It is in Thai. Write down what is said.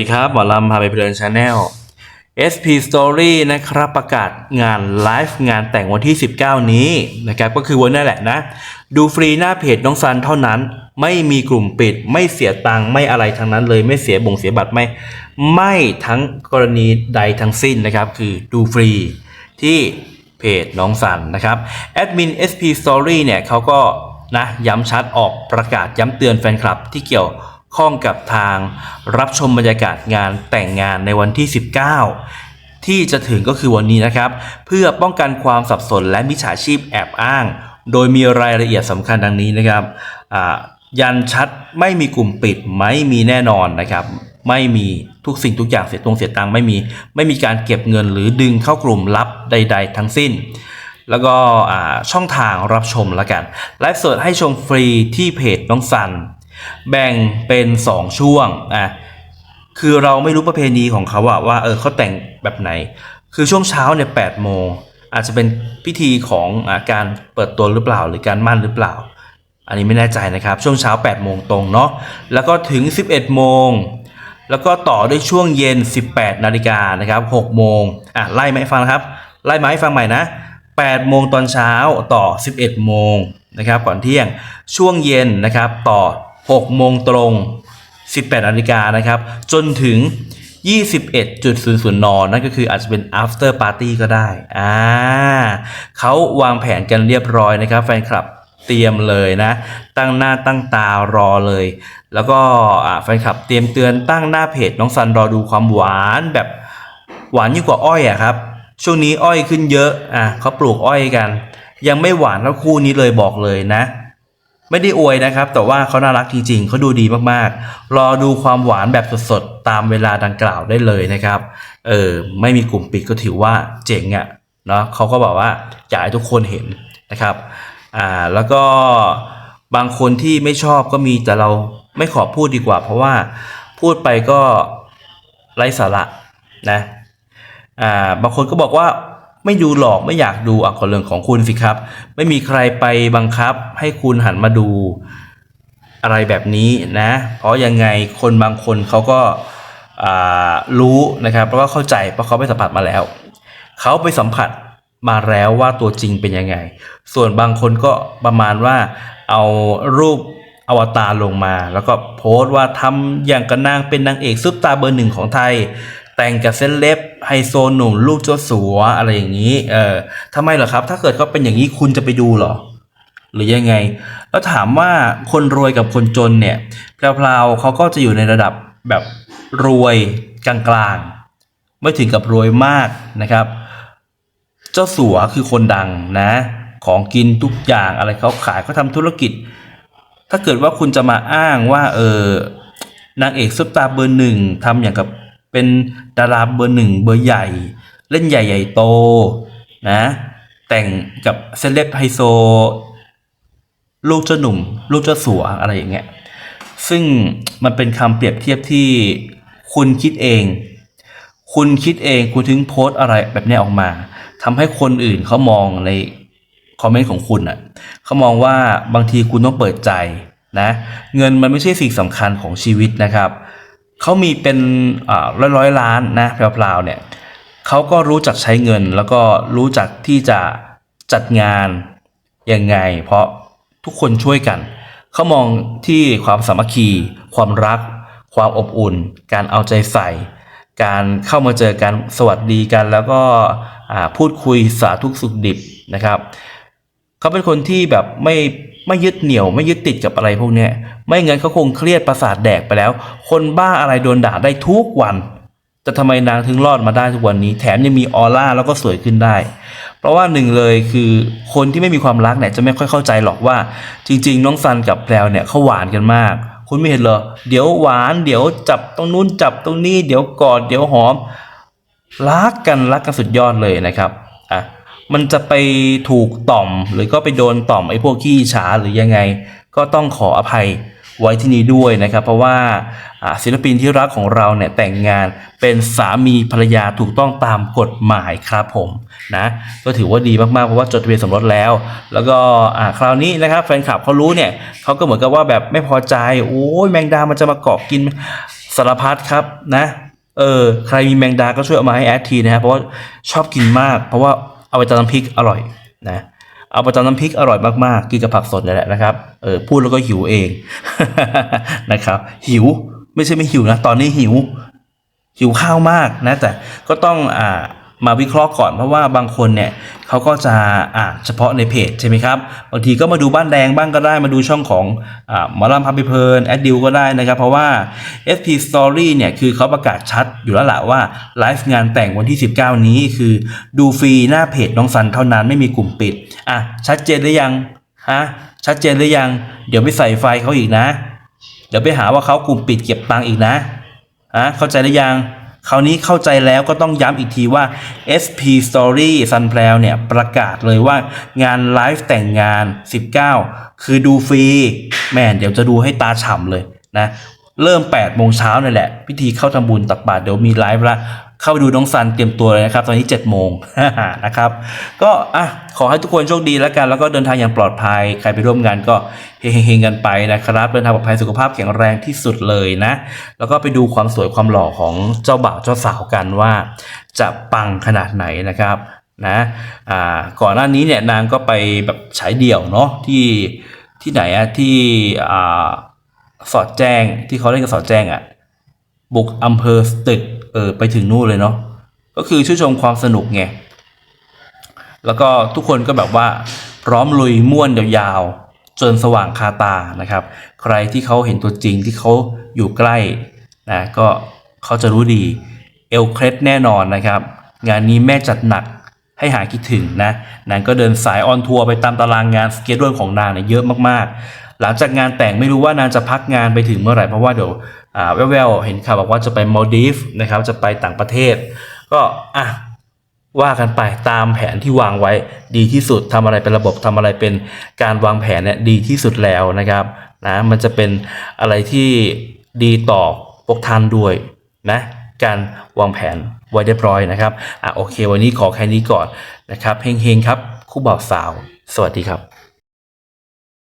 ดีครับหมอลำพาไปเพลินชาแนล SP Story นะครับประกาศงานไลฟ์งานแต่งวันที่ 19 นี้นะครับก็คือวันนี้แหละนะ ดูฟรีหน้าเพจน้องซันเท่านั้น ไม่มีกลุ่มปิด ไม่เสียตังค์ไม่อะไรทั้งนั้นเลยไม่เสียบ่งเสียบัตรไม่ ไม่ทั้งกรณีใดทั้งสิ้นนะครับ คือดูฟรีที่เพจน้องสันนะครับแอดมิน SP Story เนี่ยเขาก็นะย้ำชัดออกประกาศย้ำเตือนแฟนคลับที่เกี่ยว ข้องกับทางรับชมบรรยากาศงานแต่งงานในวันที่ 19 ที่จะถึงก็คือวันนี้นะครับ เพื่อป้องกันความสับสนและมิจฉาชีพแอบอ้าง โดยมีรายละเอียดสำคัญดังนี้นะครับยันชัดไม่มีกลุ่มปิดไม่มีแน่นอนนะครับ ไม่มีทุกสิ่งทุกอย่างเสียตรงเสียตังไม่มี ไม่มีการเก็บเงินหรือดึงเข้ากลุ่มลับใด ๆ ทั้งสิ้น แล้วก็ช่องทางรับชมแล้วกันไลฟ์สดให้ชมฟรีที่เพจน้องซัน แบ่งเป็น 2 ช่วงอะคือเราไม่รู้ประเพณีของเขาอะว่าเออเขาแต่งแบบไหน คือช่วงเช้าเนี่ยแปดโมงอาจจะเป็นพิธีของอาการเปิดตัวหรือเปล่า หรือการมั่นหรือเปล่า อันนี้ไม่แน่ใจนะครับ ช่วงเช้า8โมงตรงเนาะแล้วก็ถึง 11โมงแล้วก็ต่อด้วยช่วงเย็น 18นาฬิกานะครับ6โมงอะไล่มาให้ฟังนะครับ ไล่มาให้ฟังใหม่นะ8โมงตอนเช้าต่อ 11โมงนะครับก่อนเที่ยงช่วงเย็นนะครับต่อ 6 โมงตรง 18นาฬิกานะครับ จนถึง 21.00 น นั่นก็คืออาจจะเป็น after party ก็ได้ อ่าเขาวางแผนกันเรียบร้อยนะครับ แฟนคลับเตรียมเลยนะ ตั้งหน้าตั้งตารอเลย แล้วก็แฟนคลับเตรียมเตือนตั้งหน้าเพจน้องซันรอดูความหวานแบบหวานยิ่งกว่าอ้อยอะครับ ช่วงนี้อ้อยขึ้นเยอะ อะเขาปลูกอ้อยกัน ยังไม่หวานเท่าคู่นี้เลยบอกเลยนะ ไม่ได้อวยนะครับ แต่ว่าเขาน่ารักจริงๆ เขาดูดีมากๆ รอดูความหวานแบบสดๆ ตามเวลาดังกล่าวได้เลยนะครับ เออ ไม่มีกลุ่มปิดก็ถือว่าเจ๋งอะ่ะ เนาะเขาก็บอกว่าอยากให้ทุกคนเห็นนะครับ อ่า แล้วก็บางคนที่ไม่ชอบก็มีแต่เราไม่ขอพูดดีกว่า เพราะว่าพูดไปก็ไร้สาระนะ อ่า บางคนก็บอกว่า ไม่ดูหรอกไม่อยากดูอะขอเรื่องของคุณสิครับ ไม่มีใครไปบังคับให้คุณหันมาดูอะไรแบบนี้นะ เพราะยังไงคนบางคนเขาก็รู้นะครับแล้วก็เข้าใจเพราะเขาไปสัมผัสมาแล้ว เขาไปสัมผัสมาแล้วว่าตัวจริงเป็นยังไง ส่วนบางคนก็ประมาณว่าเอารูปอวตารลงมา แล้วก็โพสต์ว่าทำอย่างกระนางเป็นนางเอกซุปตาเบอร์หนึ่งของไทย แต่งกับเส้นเล็บไฮโซหนุ่มลูกเจ้าสัวอะไรอย่างนี้ เออทำไมเหรอครับ ถ้าเกิดเขาเป็นอย่างนี้คุณจะไปดูเหรอ หรือยังไง แล้วถามว่าคนรวยกับคนจนเนี่ยแพลวๆเขาก็จะอยู่ในระดับแบบรวยกลางๆ ไม่ถึงกับรวยมากนะครับ เจ้าสัวคือคนดังนะ ของกินทุกอย่างอะไรเขาขายเขาทำธุรกิจ ถ้าเกิดว่าคุณจะมาอ้างว่า เออนางเอกซุปตาเบอร์หนึ่งทำอย่างกับ เป็นดาราเบอร์หนึ่งเบอร์ใหญ่ เล่นใหญ่ใหญ่โตนะแต่งกับเซเลบไฮโซ ลูกเจ้าหนุ่ม ลูกเจ้าสัวอะไรอย่างเงี้ยซึ่งมันเป็นคำเปรียบเทียบที่คุณคิดเอง คุณคิดเองคุณถึงโพสต์อะไรแบบนี้ออกมาทำให้คนอื่นเขามองในคอมเมนต์ของคุณอะเขามองว่าบางทีคุณต้องเปิดใจนะ เงินมันไม่ใช่สิ่งสำคัญของชีวิตนะครับ เขามีเป็นร้อยร้อยล้านนะแพลวๆเนี่ยเขาก็รู้จักใช้เงิน แล้วก็รู้จักที่จะจัดงานยังไง เพราะทุกคนช่วยกัน เขามองที่ความสามัคคี ความรัก ความอบอุ่น การเอาใจใส่ การเข้ามาเจอกันสวัสดีกัน แล้วก็พูดคุยสาทุกสุขดิบนะครับ เขาเป็นคนที่แบบไม่ ไม่ยึดเหนี่ยวไม่ยึดติดกับอะไรพวกเนี้ยไม่งั้นเขาคงเครียดประสาทแดกไปแล้ว คนบ้าอะไรโดนด่าได้ทุกวัน แต่ทำไมนางถึงรอดมาได้ทุกวันนี้ แถมยังมีออร่าแล้วก็สวยขึ้นได้ เพราะว่าหนึ่งเลยคือคนที่ไม่มีความรักเนี่ยจะไม่ค่อยเข้าใจหรอกว่า จริง ๆ น้องซันกับแพรวเนี่ยเขาหวานกันมาก คุณไม่เห็นเหรอเดี๋ยวหวาน เดี๋ยวจับตรงนู้นจับตรงนี้ เดี๋ยวกอดเดี๋ยวหอมรักกันรักกันสุดยอดเลยนะครับอะ มันจะไปถูกต่อม หรือก็ไปโดนต่อมไอ้พวกขี้ฉาหรือยังไง ก็ต้องขออภัยไว้ที่นี้ด้วยนะครับ เพราะว่าศิลปินที่รักของเราเนี่ยแต่งงานเป็นสามีภรรยาถูกต้องตามกฎหมายครับผมนะก็ถือว่าดีมากๆเพราะว่าจดทะเบียนสมรสแล้ว แล้วก็คราวนี้นะครับแฟนคลับเขารู้เนี่ยเขาก็เหมือนกับว่าแบบไม่พอใจโอ้ยแมงดามันจะมาเกาะกินสารพัดครับนะเออใครมีแมงดาก็ช่วยเอามาให้แอดทีนะครับเพราะว่าชอบกินมาก เพราะว่า เอาไปตำน้ำพริกอร่อยนะเอาไปตำน้ำพริกอร่อยมากๆกินกับผักสดนี่แหละนะครับเออพูดแล้วก็หิวเอง นะครับ หิวไม่ใช่ไม่หิวนะ ตอนนี้หิว หิวข้าวมากนะ แต่ก็ต้องอ่า มาวิเคราะห์ก่อนเพราะว่าบางคนเนี่ยเขาก็จะอ่านเฉพาะในเพจใช่ไหมครับบางทีก็มาดูบ้านแดงบ้างก็ได้มาดูช่องของอ่าหมอลำพับเพลินแอดดิวก็ได้นะครับ เพราะว่า SP Story เนี่ยคือเขาประกาศชัดอยู่แล้วแหละว่าไลฟ์งานแต่งวันที่ 19 นี้คือดูฟรีหน้าเพจน้องซันเท่านั้นไม่มีกลุ่มปิดอะชัดเจนหรือยังฮะชัดเจนหรือยัง เดี๋ยวไปใส่ไฟเขาอีกนะ เดี๋ยวไปหาว่าเขากลุ่มปิดเก็บตังค์อีกนะอะเข้าใจหรือยัง คราวนี้เข้าใจแล้วก็ต้องย้ำอีกทีว่า SP Story sunplaw เนี่ยประกาศเลยว่างานไลฟ์แต่งงาน 19 คือดูฟรีแม่เดี๋ยวจะดูให้ตาฉ่ำเลยนะ เริ่ม8โมงเช้านี่แหละ พิธีเข้าทำบุญตักบาตรเดี๋ยวมีไลฟ์ละ เข้าไปดูน้องซันเตรียมตัวเลยนะครับ ตอนนี้7โมงนะครับ ก็อะขอให้ทุกคนโชคดีแล้วกัน แล้วก็เดินทางอย่างปลอดภัย ใครไปร่วมงานก็เฮงๆกันไปนะครับ เดินทางปลอดภัยสุขภาพแข็งแรงที่สุดเลยนะ แล้วก็ไปดูความสวยความหล่อของเจ้าบ่าวเจ้าสาวกันว่า จะปังขนาดไหนนะครับนะอ่าก่อนหน้านี้เนี่ยนางก็ไปแบบฉายเดี่ยวเนาะที่ที่ไหนอะที่อ่าสอดแจ้งที่เขาเล่นกับสอดแจ้งอะบุกอำเภอตึก เออไปถึงนู่นเลยเนาะก็คือชื่นชมความสนุกไงแล้วก็ทุกคนก็แบบว่า พร้อมลุยม่วนยาวๆจนสว่างคาตานะครับ ใครที่เขาเห็นตัวจริงที่เขาอยู่ใกล้นะก็เขาจะรู้ดีเอลเครดแน่นอนนะครับ งานนี้แม่จัดหนักให้หาคิดถึงนะนางก็เดินสายออนทัวร์ไปตามตารางงานสเกจด้วยของนางเนี่ยเยอะมากๆ หลังจากงานแต่งไม่รู้ว่านางจะพักงานไปถึงเมื่อไหร่เพราะว่าเดี๋ยวแววๆเห็นข่าวบอกว่าจะไปมาดีฟนะครับจะไปต่างประเทศ ก็อะว่ากันไปตามแผนที่วางไว้ดีที่สุดทำอะไรเป็นระบบทำอะไรเป็นการวางแผนเนี่ยดีที่สุดแล้วนะครับนะมันจะเป็นอะไรที่ดีต่อพวกท่านด้วยนะการวางแผนไว้เรียบร้อยนะครับอะโอเค วันนี้ขอแค่นี้ก่อนนะครับเฮงๆครับ คู่บ่าวสาว สวัสดีครับ